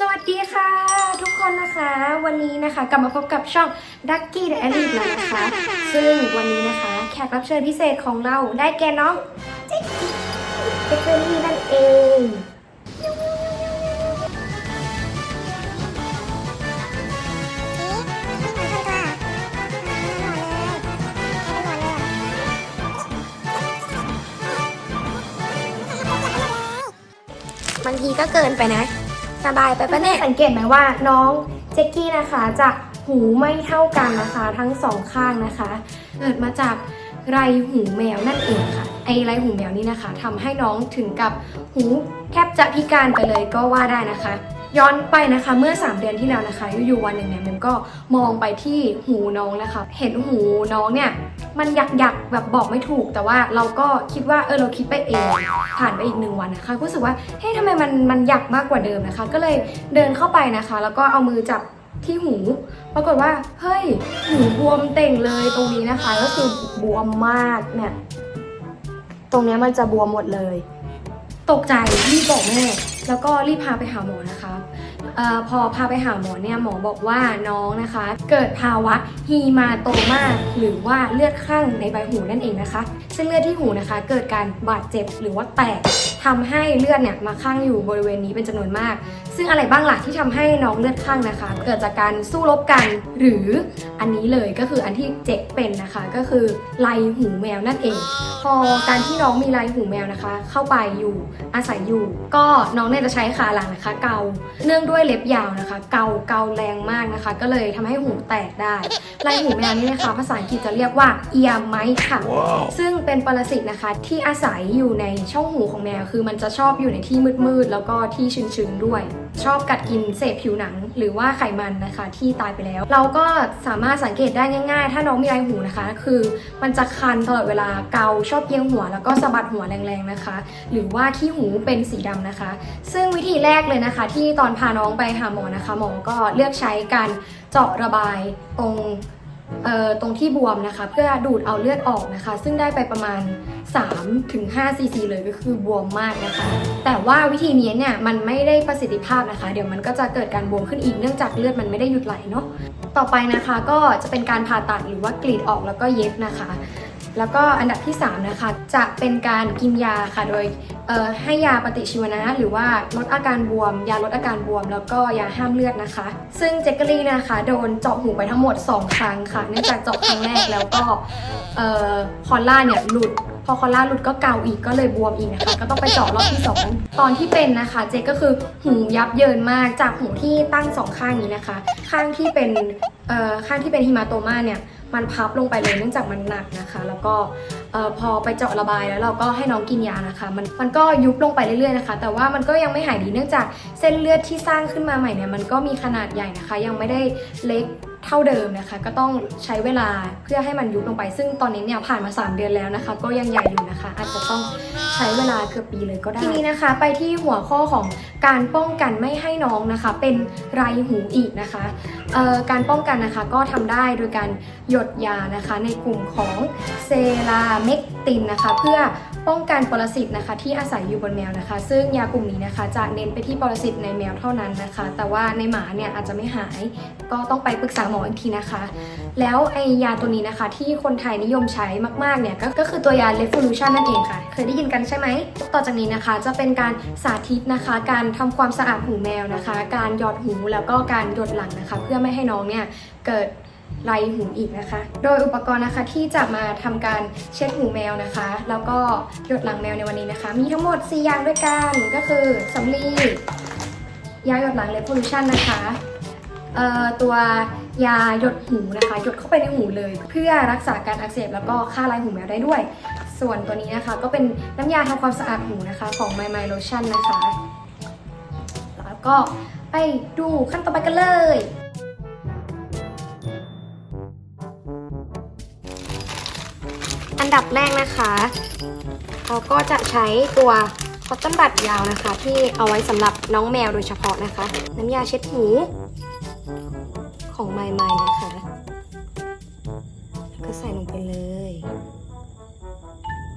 สวัสดีค่ะทุกคนนะคะ วันนี้นะคะ กลับมาพบกับช่อง Ducky the Elite แล้วนะคะ ซึ่งวันนี้นะคะ แขกรับเชิญพิเศษของเราได้แก่น้องเจ๊กกี้เจ๊กเกอรี่นั่นเองบางทีก็เกินไปนะ สบายไปปะเนี่ยสังเกตไหมว่าน้องเจ็กกี้นะคะจะหูไม่เท่ากันนะคะ ทั้งสองข้างนะคะ เกิดมาจากไรหูแมวนั่นเองค่ะ ไอไรหูแมวนี่นะคะทำให้น้องถึงกับหูแทบจะพิการไปเลยก็ว่าได้นะคะ ย้อนไปนะคะเมื่อ 3 เดือนที่แล้วนะคะอยู่ๆวันหนึ่งเนี่ยเมมก็มองไปที่หูน้องนะคะ เห็นหูน้องเนี่ยมันหยักๆแบบบอกไม่ถูก แต่ว่าเราก็คิดว่าเออเราคิดไปเอง ผ่านไปอีกหนึ่งวันนะคะรู้สึกว่าเฮ้ยทำไมมันมันหยักมากกว่าเดิมนะคะ ก็เลยเดินเข้าไปนะคะ แล้วก็เอามือจับที่หู ปรากฏว่าเฮ้ยหูบวมเต่งเลยตรงนี้นะคะ ก็คือบวมมากเนี่ยตรงเนี้ยมันจะบวมหมดเลย ตกใจรีบบอกแม่ แล้วก็รีบพาไปหาหมอนะคะออพอพาไปหาหมอเนี่ยหมอบอกว่าน้องนะคะ เกิดภาวะฮีมาโตมาหรือว่าเลือดข้างในใบหูนั่นเองนะคะซึ่งเลือดที่หูนะคะ เกิดการบาดเจ็บหรือว่าแตกทำให้เลือดเนี่ยมาข้างอยู่บริเวณนี้เป็นจำนวนมาก ซึ่งอะไรบ้างล่ะที่ทำให้น้องเลือดข้างนะคะ เกิดจากการสู้รบกันหรืออันนี้เลยก็คืออันที่เจ็กเป็นนะคะ ก็คือไรหูแมวนั่นเอง พอการที่น้องมีไรหูแมวนะคะ เข้าไปอยู่อาศัยอยู่ ก็น้องเนี่ยจะใช้ขาหลังนะคะ เกาเนื่องด้วยเล็บยาวนะคะ เกาเกาแรงมากนะคะ ก็เลยทำให้หูแตกได้ไรหูแมวนี่นะคะ ภาษาอังกฤษจะเรียกว่าเอียไมค่ะซึ่งเป็นปรสิตนะคะที่อาศัยอยู่ในช่องหูของแมวคือมันจะชอบอยู่ในที่มืดๆแล้วก็ที่ชื้นๆด้วย ชอบกัดกินเศษผิวหนัง หรือว่าไขมันนะคะ ที่ตายไปแล้ว เราก็สามารถสังเกตได้ง่าย ๆ ถ้าน้องมีไรหูนะคะ คือมันจะคันตลอดเวลาเกาชอบเยียงหัว แล้วก็สะบัดหัวแรงๆนะคะ หรือว่าที่หูเป็นสีดำนะคะ ซึ่งวิธีแรกเลยนะคะ ที่ตอนพาน้องไปหาหมอนะคะหมอก็เลือกใช้การเจาะระบายตรง ตรงที่บวมนะคะ เพื่อดูดเอาเลือดออกนะคะ ซึ่งได้ไปประมาณ3ถึง5ซีซีเลยก็คือบวมมากนะคะ แต่ว่าวิธีนี้เนี่ยมันไม่ได้ประสิทธิภาพนะคะ เดี๋ยวมันก็จะเกิดการบวมขึ้นอีกเนื่องจากเลือดมันไม่ได้หยุดไหลเนาะต่อไปนะคะก็จะเป็นการผ่าตัดหรือว่ากรีดออกแล้วก็เย็บนะคะ แล้วก็อันดับที่ 3 นะคะ จะเป็นการกินยาค่ะ โดย ให้ยาปฏิชีวนะ หรือว่าลดอาการบวม ยาลดอาการบวม แล้วก็ยาห้ามเลือดนะคะ ซึ่งเจคเกอรี่นะคะ โดนเจาะหูไปทั้งหมด 2 ครั้งค่ะเนื่องจากเจาะครั้งแรกแล้วก็คอลล่าเนี่ยหลุดพอคอลล่าหลุดก็เกาอีกก็เลยบวมอีกนะคะ ก็ต้องไปเจาะรอบที่ 2 ตอนที่เป็นนะคะ เจก็คือหูยับเยินมากจากหูที่ตั้งสองข้างนี้นะคะ ข้างที่เป็นข้างที่เป็นฮิมาโตมาเนี่ย มันพับลงไปเลยเนื่องจากมันหนักนะคะ แล้วก็พอไปเจาะระบายแล้วเราก็ให้น้องกินยานะคะมันมันก็ยุบลงไปเรื่อยๆนะคะ แต่ว่ามันก็ยังไม่หายดีเนื่องจากเส้นเลือดที่สร้างขึ้นมาใหม่เนี่ยมันก็มีขนาดใหญ่นะคะ ยังไม่ได้เล็ก เท่าเดิมนะคะ ก็ต้องใช้เวลาเพื่อให้มันยุบลงไป ซึ่งตอนนี้เนี่ยผ่านมา 3 เดือนแล้วนะคะ ก็ยังใหญ่อยู่นะคะ อาจจะต้องใช้เวลาเกือบปีเลยก็ได้ทีนี้นะคะ ไปที่หัวข้อของการป้องกันไม่ให้น้องนะคะ เป็นไรหูอีกนะคะการป้องกันนะคะก็ทำได้โดยการหยดยานะคะ ในกลุ่มของเซราเมกตินนะคะ เพื่อป้องกันปรสิตนะคะ ที่อาศัยอยู่บนแมวนะคะ ซึ่งยากลุ่มนี้นะคะ จะเน้นไปที่ปรสิตในแมวเท่านั้นนะคะ แต่ว่าในหมาเนี่ยอาจจะไม่หายก็ต้องไปปรึกษาหมออีกทีนะคะ แล้วไอยาตัวนี้นะคะ ที่คนไทยนิยมใช้มากๆเนี่ยก็ก็คือตัวยา Revolution นั่นเองค่ะ เคยได้ยินกันใช่ไหม ต่อจากนี้นะคะจะเป็นการสาธิตนะคะ การทำความสะอาดหูแมวนะคะ การหยอดหูแล้วก็การหยดหลังนะคะ เพื่อไม่ให้น้องเนี่ยเกิดไรหูอีกนะคะ โดยอุปกรณ์นะคะที่จะมาทำการเช็ดหูแมวนะคะ แล้วก็หยดหลังแมวในวันนี้นะคะ มีทั้งหมด 4 อย่างด้วยกันก็คือสำลียาหยดหลัง Revolution นะคะ ตัวยาหยดหูนะคะ หยดเข้าไปในหูเลย เพื่อรักษาการอักเสบแล้วก็ฆ่าลายหูแมวได้ด้วย ส่วนตัวนี้นะคะก็เป็นน้ำยาทำความสะอาดหูนะคะของ My My Lotion นะคะ แล้วก็ไปดูขั้นต่อไปกันเลยอันดับแรกนะคะเราก็จะใช้ตัวคอตตอนบัดยาวนะคะ ที่เอาไว้สำหรับน้องแมวโดยเฉพาะนะคะ น้ำยาเช็ดหู ของไมไมนะคะ แล้วก็ใส่ลงไปเลย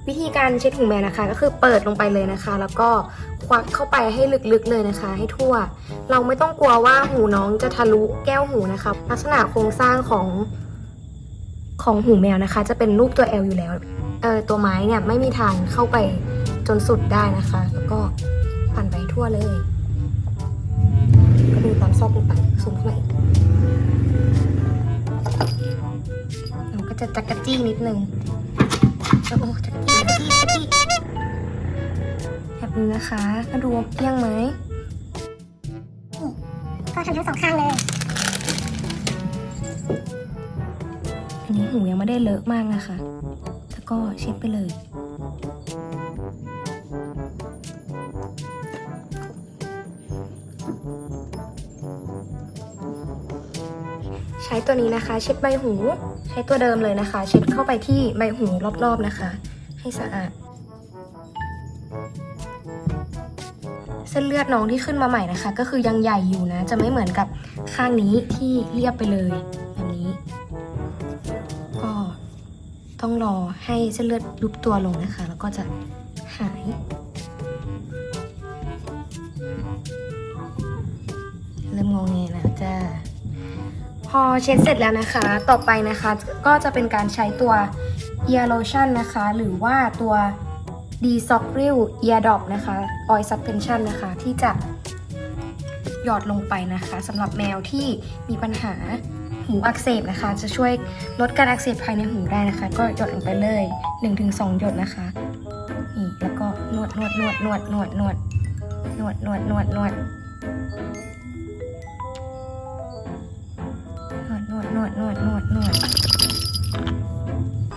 วิธีการเช็ดหูแมวนะคะ ก็คือเปิดลงไปเลยนะคะ แล้วก็ควักเข้าไปให้ลึกๆเลยนะคะ ให้ทั่ว เราไม่ต้องกลัวว่าหูน้องจะทะลุแก้วหูนะคะ ลักษณะโครงสร้างของของหูแมวนะคะ จะเป็นรูปตัว L อยู่แล้ว เออตัวไม้เนี่ยไม่มีทางเข้าไปจนสุดได้นะคะ แล้วก็ปั่นไปทั่วเลยามซอกดูปั่นสูงเข้าไปอีกเราก็จะจักกะจี้นิดนึงโอ้โหจักกะจี้จักกะจี้จักกะจี้แบบนี้นะคะก็ดูว่าเกลี้ยงไหมก็ทะลุสองข้างเลย อันนี้หูยังไม่ได้เลอะมากนะคะแล้วก็เช็ดไปเลย ช้ตัวนี้นะคะ เช็ดใบหู ใช้ตัวเดิมเลยนะคะ เช็ดเข้าไปที่ใบหูรอบๆนะคะ ให้สะอาด เส้นเลือดน้องที่ขึ้นมาใหม่นะคะ ก็คือยังใหญ่อยู่นะ จะไม่เหมือนกับข้างนี้ที่เรียบไปเลยแบบนี้ก็ต้องรอให้เส้นเลือดยุบตัวลงนะคะ แล้วก็จะหายเริ่มงงเงแล้วจ้า พอเช็ดเสร็จแล้วนะคะ ต่อไปนะคะก็จะเป็นการใช้ตัว ear lotion นะคะ หรือว่าตัว d s o c r i l ear drop นะคะ oil suspension นะคะ ที่จะหยอดลงไปนะคะสำหรับแมวที่มีปัญหาหูอักเสบนะคะ จะช่วยลดการอักเสบภายในหูได้นะคะ ก็หยดลงไปเลย 1-2 หยดนะคะนี่แล้วก็นวดนวดนวดนวดนวดนวดนวดนวดนวดนวดนวด วดนวดนวดนวด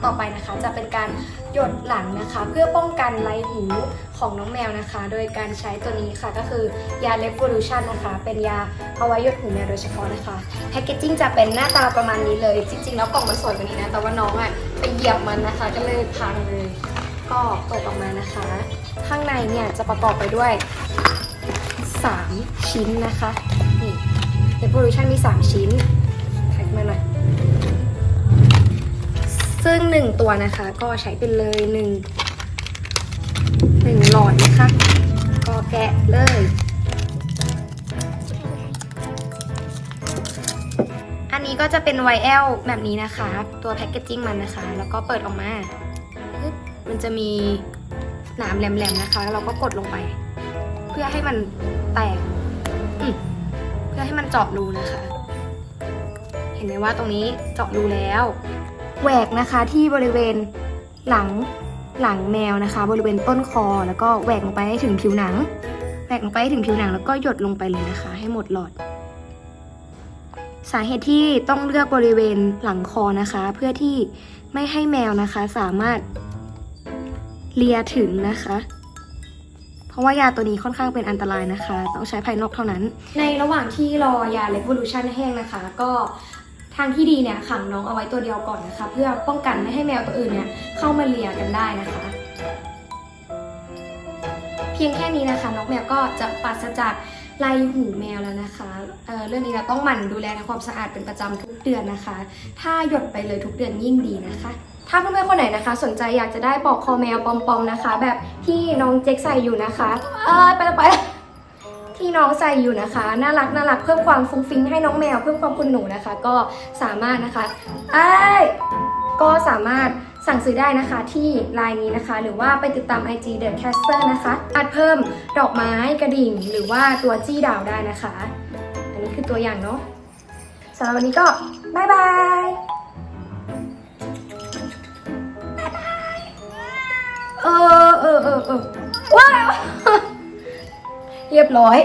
ต่อไปนะคะจะเป็นการหยดหลังนะคะ เพื่อป้องกันไรหูของน้องแมวนะคะ โดยการใช้ตัวนี้ค่ะก็คือยา Revolution นะคะ เป็นยาเอาไว้หยดหูแมวโดยเฉพาะนะคะแพคเกจจิ้งจะเป็นหน้าตาประมาณนี้เลย จริง ๆ แล้วกล่องมันสวยกว่านี้นะ แต่ว่าน้องอะไปเหยียบมันนะคะ ก็เลยพังเลย ก็เปิดออกมานะคะ ข้างในเนี่ยจะประกอบไปด้วย 3 ชิ้นนะคะนี่ Revolution มี 3 ชิ้น มาหน่อย ซึ่ง1ตัวนะคะ ก็ใช้เป็นเลย1 1หนึ่งหลอดนะคะ ก็แกะเลยอันนี้ก็จะเป็นไวแอลแบบนี้นะคะ ตัวแพคเกจจิ้งมันนะคะ แล้วก็เปิดออกมา มันจะมีหนามแหลมๆนะคะ แล้วเราก็กดลงไป เพื่อให้มันแตก เพื่อให้มันเจาะรูนะคะ ห็นไหมว่าตรงนี้เจาะรูแล้วแหวกนะคะที่บริเวณหลังหลังแมวนะคะ บริเวณต้นคอแล้วก็แหวกลงไปให้ถึงผิวหนังแหวกลงไปให้ถึงผิวหนังแล้วก็หยดลงไปเลยนะคะ ให้หมดหลอด สาเหตุที่ต้องเลือกบริเวณหลังคอนะคะ เพื่อที่ไม่ให้แมวนะคะสามารถเลียถึงนะคะ เพราะว่ายาตัวนี้ค่อนข้างเป็นอันตรายนะคะ ต้องใช้ภายนอกเท่านั้น ในระหว่างที่รอยา Revolution แห้งนะคะ ก็ ทางที่ดีเนี่ยขังน้องเอาไว้ตัวเดียวก่อนนะคะ เพื่อป้องกันไม่ให้แมวตัวอื่นเนี่ยเข้ามาเลียกันได้นะคะ เพียงแค่นี้นะคะน้องแมวก็จะปราศจากลายหูแมวแล้วนะคะเอ่อเรื่องนี้เราต้องหมั่นดูแลทำความสะอาดเป็นประจำทุกเดือนนะคะ ถ้าหยดไปเลยทุกเดือนยิ่งดีนะคะ ถ้าเพื่อนๆคนไหนนะคะ สนใจอยากจะได้ปลอกคอแมวปอมๆนะคะ แบบที่น้องเจ๊กใส่อยู่นะคะ เออไปแล้วไปแล้ว ที่น้องใส่อยู่นะคะ น่ารักน่ารักเพิ่มความฟุ้งฟิ้งให้น้องแมวเพิ่มความคุณหนูนะคะ ก็สามารถนะคะไอ้ก็สามารถสั่งซื้อได้นะคะที่ไลน์นี้นะคะ หรือว่าไปติดตาม IG The Caster นะคะอาจเพิ่มดอกไม้กระดิ่ง หรือว่าตัวจี้ดาวได้นะคะ อันนี้คือตัวอย่างเนาะสำหรับวันนี้ก็บายบายเออเออเออเออว้าว เรียบร้อย